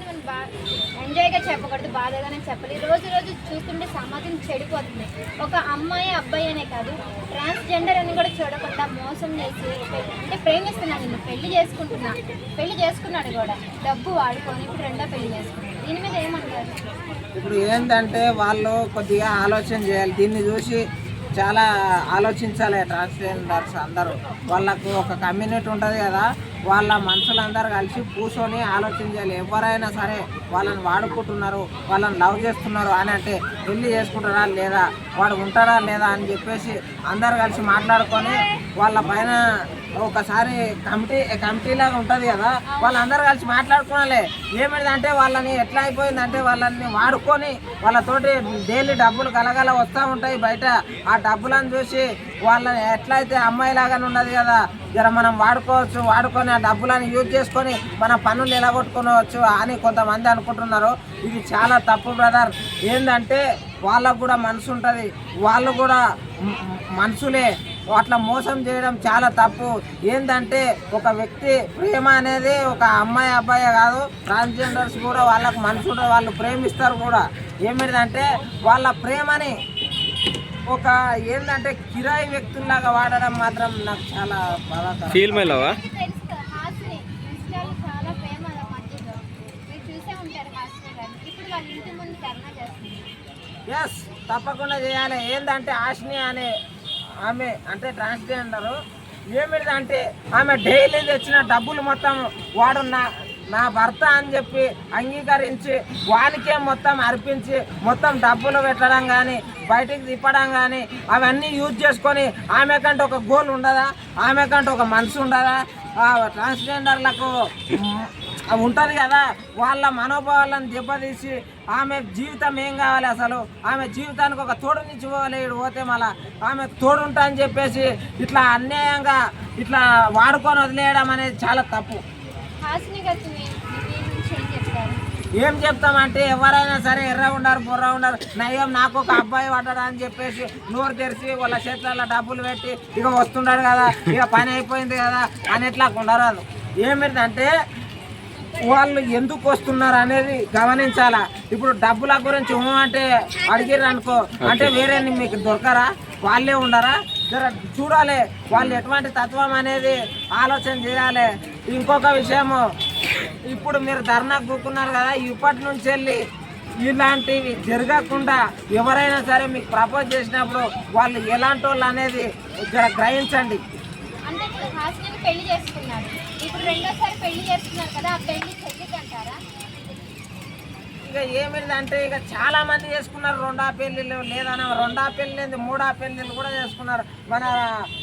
అనేది మనం బా ఎంజాయ్గా చెప్పకూడదు బాధగానే చెప్పాలి. రోజు రోజు చూస్తుంటే సమాజం చెడిపోతుంది. ఒక అమ్మాయి అబ్బాయి అనే కాదు ట్రాన్స్జెండర్ అని కూడా చూడకుండా మోసం చేసి అంటే ప్రేమిస్తున్నాను నిన్ను పెళ్ళి చేసుకుంటున్నా పెళ్ళి చేసుకున్నాడు కూడా డబ్బు వాడుకొని ఇప్పుడు రెండో పెళ్ళి చేసుకున్నాడు దీని మీద ఏమంటారు? ఇప్పుడు ఏంటంటే వాళ్ళు కొద్దిగా ఆలోచన చేయాలి. దీన్ని చూసి చాలా ఆలోచించాలి ట్రాన్స్జెండర్స్ అందరూ. వాళ్ళకు ఒక కమ్యూనిటీ ఉంటుంది కదా వాళ్ళ మనుషులందరూ కలిసి కూర్చొని ఆలోచించాలి ఎవరైనా సరే వాళ్ళని వాడుకుంటున్నారు వాళ్ళని లవ్ చేస్తున్నారు అని అంటే పెళ్ళి చేసుకుంటారా లేదా వాడు ఉంటారా లేదా అని చెప్పేసి అందరు కలిసి మాట్లాడుకొని వాళ్ళ పైన ఒకసారి కమిటీ కమిటీ లాగా ఉంటుంది కదా వాళ్ళందరూ కలిసి మాట్లాడుకోవాలి. ఏమైందంటే వాళ్ళని ఎట్లా అయిపోయిందంటే వాళ్ళని వాడుకొని వాళ్ళతోటి డైలీ డబ్బులు కలగల వస్తూ ఉంటాయి బయట. ఆ డబ్బులను చూసి వాళ్ళని ఎట్లయితే అమ్మాయిలాగానే ఉన్నది కదా జర మనం వాడుకోవచ్చు వాడుకొని ఆ డబ్బులను యూజ్ చేసుకొని మన పనులు ఎలాగొట్టుకోవచ్చు అని కొంతమంది అనుకుంటున్నారు. ఇది చాలా తప్పు బ్రదర్. ఏంటంటే వాళ్ళకు కూడా మనసు ఉంటుంది. వాళ్ళు కూడా మనసులే. అట్లా మోసం చేయడం చాలా తప్పు. ఏంటంటే ఒక వ్యక్తి ప్రేమ అనేది ఒక అమ్మాయి అబ్బాయి కాదు ట్రాన్స్జెండర్స్ కూడా వాళ్ళకు మనసు ఉంటుంది. వాళ్ళు ప్రేమిస్తారు కూడా. ఏమిటంటే వాళ్ళ ప్రేమని ఒక ఏంటంటే కిరాయి వ్యక్తుల్లాగా వాడడం మాత్రం నాకు చాలా బాధాకరం. ఫీల్ మైలవా తెలుసు కదా, హాస్ని. ఇన్స్టాలో చాలా ప్రేమ అలా మధ్యలో. మీరు చూసే ఉంటారు హాస్ని గారిని ఇప్పుడు వాళ్ళ ఇంటి ముందు ధర్నా చేస్తుంది. ఎస్ తప్పకుండా చేయాలి. ఏంటంటే ఆష్ని అనే ఆమె అంటే ట్రాన్స్జెండర్ ఏమిటంటే ఆమె డైలీ తెచ్చిన డబ్బులు మొత్తం వాడు నా భర్త అని చెప్పి అంగీకరించి వానికే మొత్తం అర్పించి మొత్తం డబ్బులు పెట్టడం కానీ బయటికి తిప్పడం కానీ అవన్నీ యూజ్ చేసుకొని ఆమె కంటే ఒక గోల్ ఉండదా? ఆమె కంటే ఒక మనసు ఉండదా? ట్రాన్స్జెండర్లకు ఉంటుంది కదా వాళ్ళ మనోభావాలను దెబ్బతీసి ఆమె జీవితం ఏం కావాలి అసలు? ఆమె జీవితానికి ఒక తోడు నుంచి పోవాలి ఈడు పోతే మళ్ళా ఆమె తోడు ఉంటా అని చెప్పేసి ఇట్లా అన్యాయంగా ఇట్లా వాడుకొని వదిలేయడం అనేది చాలా తప్పు. ఏం చెప్తామంటే ఎవరైనా సరే ఎర్ర ఉండరు బుర్ర ఉండరు నయ్యం నాకు ఒక అబ్బాయి పడ్డాడు అని చెప్పేసి నోరు తెరిచి వాళ్ళ చేతులలో డబ్బులు పెట్టి ఇక వస్తున్నాడు కదా ఇక పని అయిపోయింది కదా అని ఎట్లా ఉండరాదు ఏమిటంటే వాళ్ళు ఎందుకు వస్తున్నారు అనేది గమనించాలా? ఇప్పుడు డబ్బుల గురించి అంటే అడిగిర్రు అనుకో అంటే వేరే మీకు దొరకరా? వాళ్ళే ఉండరా? చూడాలి వాళ్ళు ఎటువంటి తత్వం అనేది ఆలోచన చేయాలి? ఇంకొక విషయము. ఇప్పుడు మీరు ధర్నా కూకున్నారు కదా ఇప్పటి నుంచి వెళ్ళి ఇలాంటివి జరగకుండా ఎవరైనా సరే మీకు ప్రపోజ్ చేసినప్పుడు వాళ్ళు ఎలాంటి వాళ్ళు అనేది ఇక్కడ గ్రహించండి. అంటే ఇప్పుడు పెళ్ళి చేసుకున్నారు. ఇప్పుడు రెండోసారి పెళ్ళి చేసుకున్నారు కదా ఆ పెళ్ళి చెల్లికి అంటారా ఇక ఏమిటంటే ఇక చాలా మంది చేసుకున్నారు. రెండా పెళ్ళిళ్ళు లేదన్న రెండా పెళ్ళింది మూడా పెళ్ళిళ్ళు కూడా చేసుకున్నారు. మన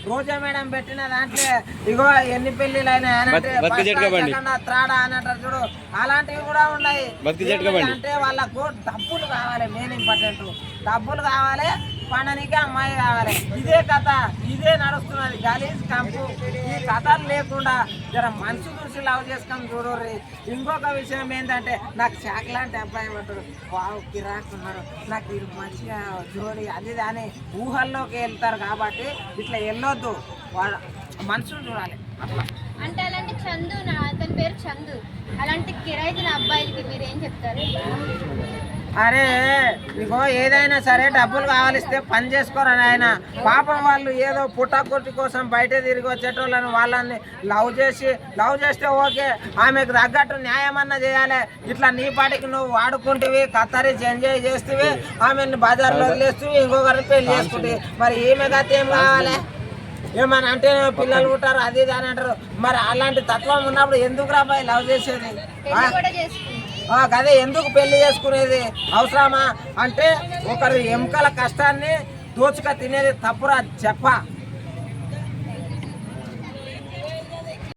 రోజా మేడం పెట్టిన దాంట్లో ఇగో ఎన్ని పెళ్ళిళ్ళు అంటే జట్కా బండి. త్రాడ అని అంటారు చూడు. అలాంటివి కూడా ఉన్నాయి. అంటే వాళ్ళకు డబ్బులు కావాలి మెయిన్ ఇంపార్టెంట్ డబ్బులు కావాలి పండనికి అమ్మాయి కావాలి. ఇదే కథ ఇదే నడుస్తున్నది. గలీజ్ కంపు. ఈ కథలు లేకుండా జర మనిషి చూసి లవ్ చేసుకొని చూడర్రి. ఇంకొక విషయం ఏంటంటే నాకు శాఖ లాంటి అబ్బాయి పడ్డాడు వావ్ కిరాక్ ఉన్నాడు నాకు ఇది మంచిగా జోడి అది దాని ఊహల్లోకి వెళ్తారు కాబట్టి ఇట్లా వెళ్ళొద్దు. వాళ్ళ చూడాలి. అట్లా. అంటే అలాంటి చందు నా అతని పేరు చందు. అలాంటి కిరాయితున్న అబ్బాయిలకి మీరు ఏం చెప్తారు? అరే ఇగో ఏదైనా సరే డబ్బులు కావాలిస్తే పని చేసుకోరని ఆయన పాపం వాళ్ళు ఏదో పుట్టకొట్టి కోసం బయట తిరిగి వచ్చేటోళ్ళని వాళ్ళని లవ్ చేసి లవ్ చేస్తే ఓకే ఆమెకు తగ్గట్టు న్యాయమన్నా చేయాలి. ఇట్లా నీ పాటికి నువ్వు వాడుకుంటేవి కత్తరి ఎంజాయ్ చేస్తేవి ఆమెను బజార్లో వదిలేస్తూ ఇంకొకరిని పెళ్ళి చేసుకుంటే మరి ఈమె గత ఏం కావాలి? ఏమని అంటే పిల్లలు ఉంటారు అది ఇది అని అంటారు. మరి అలాంటి తత్వం ఉన్నప్పుడు ఎందుకు రాబాయి లవ్ చేసేది? అదే ఎందుకు పెళ్ళి చేసుకునేది? అవసరమా? అంటే ఒకరి ఎముకల కష్టాన్ని దోచుక తినేది తప్పురా చెప్ప.